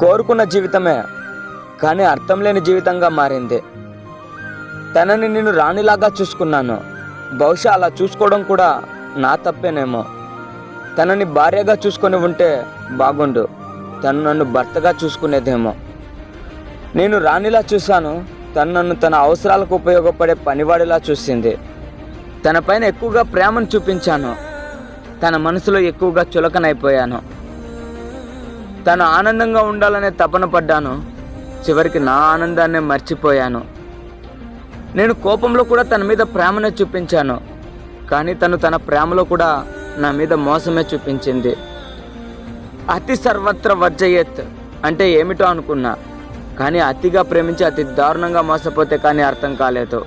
కోరుకున్న జీవితమే కానీ అర్థం లేని జీవితంగా మారింది. తనని నేను రాణిలాగా చూసుకున్నాను. బహుశా అలా చూసుకోవడం కూడా నా తప్పేనేమో. తనని భార్యగా చూసుకొని ఉంటే బాగుండు. తను నన్ను భర్తగా చూసుకునేదేమో. నేను రాణిలా చూశాను. తను నన్ను తన అవసరాలకు ఉపయోగపడే పనివాడిలా చూసింది. తన పైన ఎక్కువగా ప్రేమను చూపించాను. తన మనసులో ఎక్కువగా చులకనైపోయాను. తను ఆనందంగా ఉండాలనే తపన పడ్డాను. చివరికి నా ఆనందాన్ని మర్చిపోయాను. నేను కోపంలో కూడా తన మీద ప్రేమనే చూపించాను. కానీ తను తన ప్రేమలో కూడా నా మీద మోసమే చూపించింది. అతి సర్వత్ర వర్జయత్ అంటే ఏమిటో అనుకున్నా. కానీ అతిగా ప్రేమించి అతి దారుణంగా మోసపోతే కానీ అర్థం కాలేదు.